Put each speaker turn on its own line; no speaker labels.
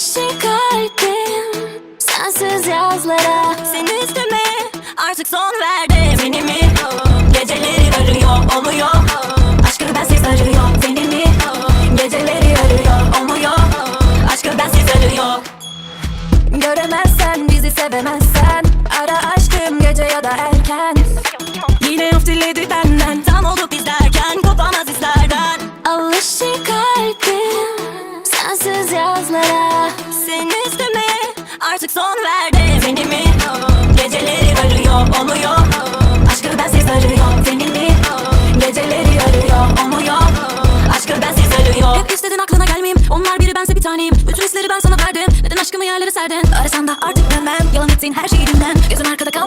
Alışık kalbim sensiz yazlara.
Senin üstüme artık son verdim. Seni mi? Geceleri arıyor olmuyor. Aşkı bensiz arıyor Seni mi? Geceleri arıyor olmuyor. Aşkı bensiz arıyor.
Göremezsen bizi sevemezsen Ara aşkım gece ya da erken.
Yine of diledi benden Tam olduk biz derken kopamaz izlerden
Alışık kalbim sensiz yazlara
Senin üstüme artık son verdim Seni mi? Geceleri arıyor olmuyor Aşkı bensiz arıyor Seni mi? Geceleri arıyor olmuyor Aşkı bensiz arıyor.
Hep istedin aklına gelmeyeyim. Onlar biri bense bir taneyim. Bütün hisleri ben sana verdim. Neden aşkımı yerlere serdin? Arasan da artık dönmem. Yalan ettin her şeyi dinlen. Gözün arkada kalmasın